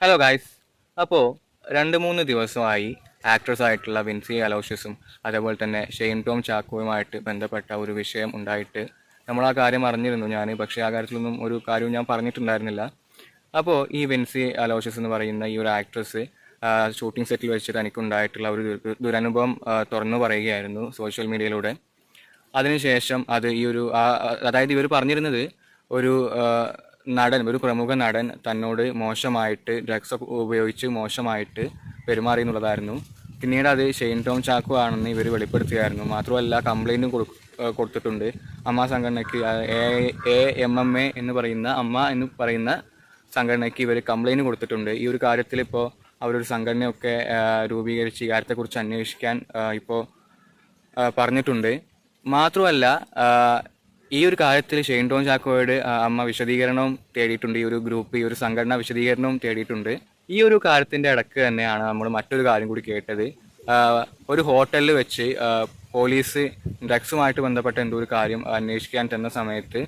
Hello guys അപ്പോൾ രണ്ട് മൂന്ന് ദിവസമായി ആക്ട്രസ് ആയിട്ടുള്ള വിൻസി അലോഷ്യസും അതേപോലെ തന്നെ ഷെയ്ൻ ടോം ചാക്കോയുമായിട്ട് ബന്ധപ്പെട്ട ഒരു വിഷയം ഉണ്ടായിട്ട് നമ്മൾ ആ കാര്യം അറിഞ്ഞിരുന്നു ഞാൻ. പക്ഷേ ആ കാര്യത്തിലൊന്നും ഒരു കാര്യവും ഞാൻ പറഞ്ഞിട്ടുണ്ടായിരുന്നില്ല. അപ്പോൾ ഈ വിൻസി അലോഷ്യസ് എന്ന് പറയുന്ന ഈ ഒരു ആക്ട്രസ് ഷൂട്ടിംഗ് സെറ്റിൽ വെച്ചിട്ട് എനിക്കുണ്ടായിട്ടുള്ള ഒരു ദുരനുഭവം തുറന്നു പറയുകയായിരുന്നു സോഷ്യൽ മീഡിയയിലൂടെ അതിനുശേഷം അത് ഈ ഒരു അതായത് ഇവർ പറഞ്ഞിരുന്നത് ഒരു നടൻ ഒരു പ്രമുഖ നടൻ തന്നോട് മോശമായിട്ട് ഡ്രഗ്സ് ഉപയോഗിച്ച് മോശമായിട്ട് പെരുമാറി എന്നുള്ളതായിരുന്നു. പിന്നീട് അത് ഷെയിൻ ടോം ചാക്കു ആണെന്ന് ഇവർ വെളിപ്പെടുത്തുകയായിരുന്നു. മാത്രമല്ല കംപ്ലൈന്റും കൊടു കൊടുത്തിട്ടുണ്ട്. അമ്മ സംഘടനയ്ക്ക് എ എം എം എ എന്ന് പറയുന്ന അമ്മ എന്ന് പറയുന്ന സംഘടനയ്ക്ക് ഇവർ കംപ്ലൈന്റ് കൊടുത്തിട്ടുണ്ട്. ഈ ഒരു കാര്യത്തിൽ ഇപ്പോൾ അവരൊരു സംഘടനയൊക്കെ രൂപീകരിച്ച് ഈ കാര്യത്തെക്കുറിച്ച് അന്വേഷിക്കാൻ ഇപ്പോൾ പറഞ്ഞിട്ടുണ്ട്. മാത്രമല്ല ഈ ഒരു കാര്യത്തിൽ ഷെയ്ൻ ടോൺ ചാക്കോയോട് അമ്മ വിശദീകരണവും തേടിയിട്ടുണ്ട് ഈ ഒരു ഗ്രൂപ്പ് ഈ ഒരു സംഘടന വിശദീകരണവും തേടിയിട്ടുണ്ട്. ഈ ഒരു കാര്യത്തിന്റെ ഇടയ്ക്ക് തന്നെയാണ് നമ്മൾ മറ്റൊരു കാര്യം കൂടി കേട്ടത്. ഒരു ഹോട്ടലിൽ വെച്ച് പോലീസ് ഡ്രഗ്സുമായിട്ട് ബന്ധപ്പെട്ട എന്തോ ഒരു കാര്യം അന്വേഷിക്കാൻ തന്ന സമയത്ത്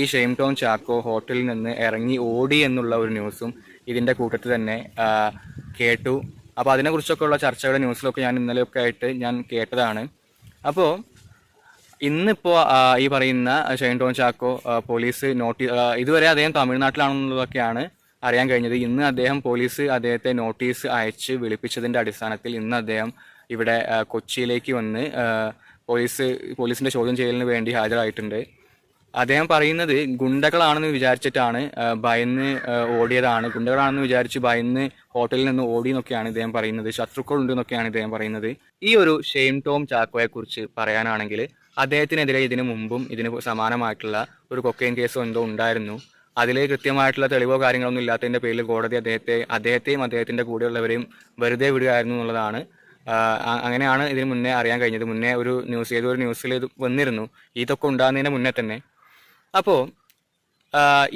ഈ ഷെയ്ൻ ടോൺ ചാക്കോ ഹോട്ടലിൽ നിന്ന് ഇറങ്ങി ഓടി എന്നുള്ള ഒരു ന്യൂസും ഇതിന്റെ കൂട്ടത്തിൽ തന്നെ കേട്ടു. അപ്പോൾ അതിനെക്കുറിച്ചൊക്കെ ഉള്ള ചർച്ചയുടെ ന്യൂസിലൊക്കെ ഞാൻ ഇന്നലെയൊക്കെ ആയിട്ട് ഞാൻ കേട്ടതാണ്. അപ്പോൾ ഇന്നിപ്പോൾ ഈ പറയുന്ന ഷൈൻ ടോൺ ചാക്കോ പോലീസ് നോട്ടീസ് ഇതുവരെ അദ്ദേഹം തമിഴ്നാട്ടിലാണെന്നുള്ളതൊക്കെയാണ് അറിയാൻ കഴിഞ്ഞത്. ഇന്ന് അദ്ദേഹം പോലീസ് അദ്ദേഹത്തെ നോട്ടീസ് അയച്ച് വിളിപ്പിച്ചതിന്റെ അടിസ്ഥാനത്തിൽ ഇന്ന് അദ്ദേഹം ഇവിടെ കൊച്ചിയിലേക്ക് വന്ന് പോലീസ് പോലീസിന്റെ ചോദ്യം ചെയ്യലിന് വേണ്ടി ഹാജരായിട്ടുണ്ട്. അദ്ദേഹം പറയുന്നത് ഗുണ്ടകളാണെന്ന് വിചാരിച്ചിട്ടാണ് ഭയന്ന് ഓടിയതാണ്. ഗുണ്ടകളാണെന്ന് വിചാരിച്ച് ഭയന്ന് ഹോട്ടലിൽ നിന്ന് ഓടി എന്നൊക്കെയാണ് ഇദ്ദേഹം പറയുന്നത്. ശത്രുക്കളുണ്ട് എന്നൊക്കെയാണ് ഇദ്ദേഹം പറയുന്നത്. ഈ ഒരു ഷെയിം ടോം ചാക്കോയെ കുറിച്ച് പറയാനാണെങ്കിൽ അദ്ദേഹത്തിനെതിരെ ഇതിനു മുമ്പും ഇതിന് സമാനമായിട്ടുള്ള ഒരു കൊക്കൈൻ കേസോ എന്തോ ഉണ്ടായിരുന്നു. അതിൽ കൃത്യമായിട്ടുള്ള തെളിവോ കാര്യങ്ങളൊന്നും ഇല്ലാത്തതിന്റെ പേരിൽ കോടതി അദ്ദേഹത്തെ അദ്ദേഹത്തെയും അദ്ദേഹത്തിന്റെ കൂടെയുള്ളവരെയും വെറുതെ വിടുകയായിരുന്നു എന്നുള്ളതാണ്. അങ്ങനെയാണ് ഇതിന് മുന്നേ അറിയാൻ കഴിഞ്ഞത്. മുന്നേ ഒരു ന്യൂസ് ഏതൊരു ന്യൂസിൽ ഇത് വന്നിരുന്നു. ഇതൊക്കെ ഉണ്ടാകുന്നതിന് മുന്നേ തന്നെ. അപ്പോൾ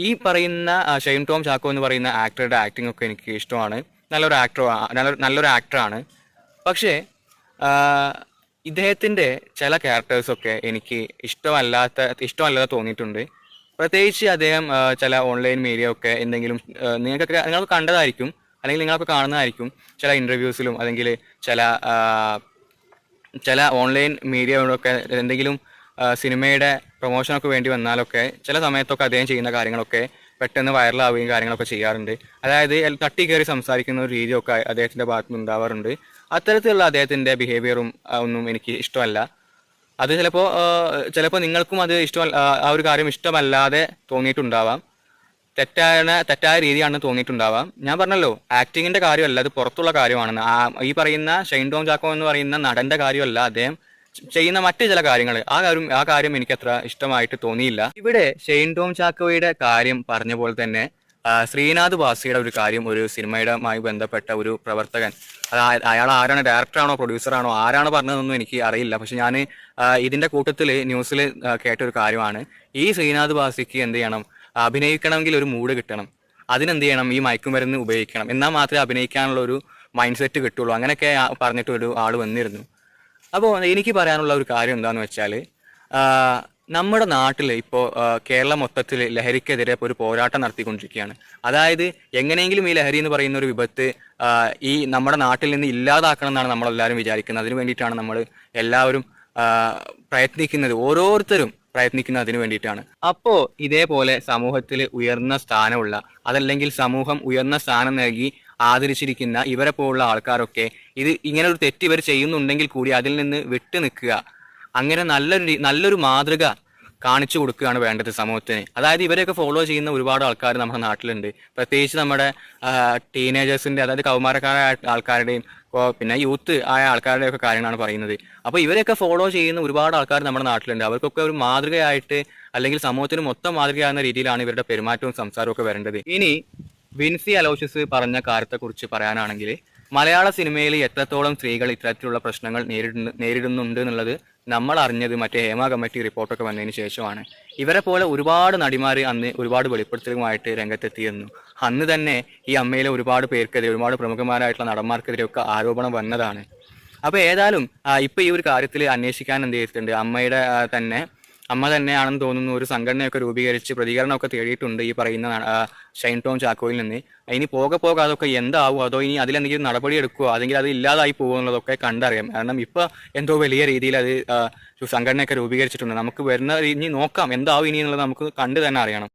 ഈ പറയുന്ന ഷെയിം ടോം ചാക്കോ എന്ന് പറയുന്ന ആക്ടറുടെ ആക്ടിംഗ് ഒക്കെ എനിക്ക് ഇഷ്ടമാണ്. നല്ലൊരു ആക്ടർ നല്ലൊരു നല്ലൊരു ആക്ടറാണ്. പക്ഷേ ആ, ഇദ്ദേഹത്തിന്റെ ചില ക്യാരക്ടേഴ്സൊക്കെ എനിക്ക് ഇഷ്ടമല്ലാത്ത ഇഷ്ടമല്ലാതെ തോന്നിയിട്ടുണ്ട്. പ്രത്യേകിച്ച് അദ്ദേഹം ചില ഓൺലൈൻ മീഡിയ ഒക്കെ എന്തെങ്കിലും നിങ്ങൾക്കൊക്കെ നിങ്ങൾക്ക് കണ്ടതായിരിക്കും അല്ലെങ്കിൽ നിങ്ങളൊക്കെ കാണുന്നതായിരിക്കും ചില ഇന്റർവ്യൂസിലും അല്ലെങ്കിൽ ചില ചില ഓൺലൈൻ മീഡിയകളൊക്കെ എന്തെങ്കിലും സിനിമയുടെ പ്രൊമോഷനൊക്കെ വേണ്ടി വന്നാലൊക്കെ ചില സമയത്തൊക്കെ അദ്ദേഹം ചെയ്യുന്ന കാര്യങ്ങളൊക്കെ പെട്ടെന്ന് വൈറലാവുകയും കാര്യങ്ങളൊക്കെ ചെയ്യാറുണ്ട്. അതായത് തട്ടി കയറി സംസാരിക്കുന്ന ഒരു രീതിയൊക്കെ അദ്ദേഹത്തിന്റെ ഭാഗത്തുനിന്ന് ഉണ്ടാവാറുണ്ട്. അത്തരത്തിലുള്ള അദ്ദേഹത്തിന്റെ ബിഹേവിയറും ഒന്നും എനിക്ക് ഇഷ്ടമല്ല. അത് ചിലപ്പോൾ ചിലപ്പോൾ നിങ്ങൾക്കും അത് ഇഷ്ടം ആ ഒരു കാര്യം ഇഷ്ടമല്ലാതെ തോന്നിയിട്ടുണ്ടാവാം. തെറ്റായ തെറ്റായ രീതിയാണെന്ന് തോന്നിയിട്ടുണ്ടാവാം. ഞാൻ പറഞ്ഞല്ലോ ആക്ടിങ്ങിന്റെ കാര്യമല്ല അത് പുറത്തുള്ള കാര്യമാണെന്ന്. ഈ പറയുന്ന ഷൈൻ ടോം ചാക്കോ എന്ന് പറയുന്ന നടന്റെ കാര്യമല്ല അദ്ദേഹം ചെയ്യുന്ന മറ്റു ചില കാര്യങ്ങൾ ആ കാര്യം ആ കാര്യം എനിക്ക് അത്ര ഇഷ്ടമായിട്ട് തോന്നിയില്ല. ഇവിടെ ഷെയ്ൻ ടോം ചാക്കോയുടെ കാര്യം പറഞ്ഞ പോലെ തന്നെ ശ്രീനാഥ് ബാസിയുടെ ഒരു കാര്യം ഒരു സിനിമയുമായി ബന്ധപ്പെട്ട ഒരു പ്രവർത്തകൻ. അത് അയാൾ ആരാണ്? ഡയറക്ടറാണോ? പ്രൊഡ്യൂസറാണോ? ആരാണ് പറഞ്ഞതെന്നൊന്നും എനിക്ക് അറിയില്ല. പക്ഷെ ഞാൻ ഇതിന്റെ കൂട്ടത്തിൽ ന്യൂസിൽ കേട്ട ഒരു കാര്യമാണ്. ഈ ശ്രീനാഥ് ബാസിക്ക് എന്ത് ചെയ്യണം? അഭിനയിക്കണമെങ്കിൽ ഒരു മൂഡ് കിട്ടണം. അതിനെന്ത് ചെയ്യണം? ഈ മയക്കുമരുന്ന് ഉപയോഗിക്കണം. എന്നാൽ മാത്രമേ അഭിനയിക്കാനുള്ള ഒരു മൈൻഡ് സെറ്റ് കിട്ടുള്ളൂ. അങ്ങനെയൊക്കെ പറഞ്ഞിട്ട് ഒരു ആൾ വന്നിരുന്നു. അപ്പോൾ എനിക്ക് പറയാനുള്ള ഒരു കാര്യം എന്താണെന്ന് വെച്ചാൽ നമ്മുടെ നാട്ടിൽ ഇപ്പോൾ കേരളം മൊത്തത്തിൽ ലഹരിക്കെതിരെ ഒരു പോരാട്ടം നടത്തിക്കൊണ്ടിരിക്കുകയാണ്. അതായത് എങ്ങനെയെങ്കിലും ഈ ലഹരി എന്ന് പറയുന്ന ഒരു വിപത്ത് ഈ നമ്മുടെ നാട്ടിൽ നിന്ന് ഇല്ലാതാക്കണം എന്നാണ് നമ്മളെല്ലാവരും വിചാരിക്കുന്നത്. അതിനു വേണ്ടിയിട്ടാണ് നമ്മൾ എല്ലാവരും പ്രയത്നിക്കുന്നത്. ഓരോരുത്തരും പ്രയത്നിക്കുന്നത് അതിനു വേണ്ടിയിട്ടാണ്. അപ്പോ ഇതേപോലെ സമൂഹത്തിൽ ഉയർന്ന സ്ഥാനമുള്ള അതല്ലെങ്കിൽ സമൂഹം ഉയർന്ന സ്ഥാനം നൽകി ആദരിച്ചിരിക്കുന്ന ഇവരെ പോലുള്ള ആൾക്കാരൊക്കെ ഇത് ഇങ്ങനെ ഒരു തെറ്റ് ഇവർ ചെയ്യുന്നുണ്ടെങ്കിൽ കൂടി അതിൽ നിന്ന് വിട്ടു നിൽക്കുക അങ്ങനെ നല്ലൊരു നല്ലൊരു മാതൃക കാണിച്ചു കൊടുക്കുകയാണ് വേണ്ടത് സമൂഹത്തിന്. അതായത് ഇവരെയൊക്കെ ഫോളോ ചെയ്യുന്ന ഒരുപാട് ആൾക്കാർ നമ്മുടെ നാട്ടിലുണ്ട്. പ്രത്യേകിച്ച് നമ്മുടെ ടീനേജേഴ്സിന്റെ അതായത് കൗമാരക്കാരായ ആൾക്കാരുടെയും പിന്നെ യൂത്ത് ആയ ആൾക്കാരുടെയൊക്കെ കാര്യങ്ങളാണ് പറയുന്നത്. അപ്പോൾ ഇവരെയൊക്കെ ഫോളോ ചെയ്യുന്ന ഒരുപാട് ആൾക്കാർ നമ്മുടെ നാട്ടിലുണ്ട്. അവർക്കൊക്കെ ഒരു മാതൃകയായിട്ട് അല്ലെങ്കിൽ സമൂഹത്തിന് മൊത്തം മാതൃകയാകുന്ന രീതിയിലാണ് ഇവരുടെ പെരുമാറ്റവും സംസാരവും ഒക്കെ വരേണ്ടത്. ഇനി വിൻസി അലോഷ്യസ് പറഞ്ഞ കാര്യത്തെക്കുറിച്ച് പറയാനാണെങ്കിൽ മലയാള സിനിമയിൽ എത്രത്തോളം സ്ത്രീകൾ ഇത്തരത്തിലുള്ള പ്രശ്നങ്ങൾ നേരിടുന്നു നേരിടുന്നുണ്ട് എന്നുള്ളത് നമ്മൾ അറിഞ്ഞത് മറ്റേ ഹേമ കമ്മിറ്റി റിപ്പോർട്ടൊക്കെ വന്നതിന് ശേഷമാണ്. ഇവരെ പോലെ ഒരുപാട് നടിമാർ അന്ന് ഒരുപാട് വെളിപ്പെടുത്തലുമായിട്ട് രംഗത്തെത്തിയിരുന്നു. അന്ന് തന്നെ ഈ അമ്മയിലെ ഒരുപാട് പേർക്കെതിരെ ഒരുപാട് പ്രമുഖന്മാരായിട്ടുള്ള നടന്മാർക്കെതിരെയൊക്കെ ആരോപണം വന്നതാണ്. അപ്പോൾ ഏതായാലും ഇപ്പോൾ ഈ ഒരു കാര്യത്തിൽ അന്വേഷിക്കാൻ എന്ത് ചെയ്തിട്ടുണ്ട്? അമ്മയുടെ തന്നെ അമ്മ തന്നെയാണെന്ന് തോന്നുന്നു. ഒരു സംഘടനയൊക്കെ രൂപീകരിച്ച് പ്രതികരണമൊക്കെ തേടിയിട്ടുണ്ട് ഈ പറയുന്ന ഷൈൻ ടോം ചാക്കോയിൽ നിന്ന്. ഇനി പോകെ പോകെ അതൊക്കെ എന്താവും? അതോ ഇനി അതിലെന്തെങ്കിലും നടപടി എടുക്കുമോ അല്ലെങ്കിൽ അത് ഇല്ലാതായി പോകുന്നതൊക്കെ കണ്ടറിയാം. കാരണം ഇപ്പൊ എന്തോ വലിയ രീതിയിൽ അത് സംഘടനയൊക്കെ രൂപീകരിച്ചിട്ടുണ്ട്. നമുക്ക് വരുന്ന ഇനി നോക്കാം. എന്താവും ഇനി എന്നുള്ളത് നമുക്ക് കണ്ടു തന്നെ അറിയണം.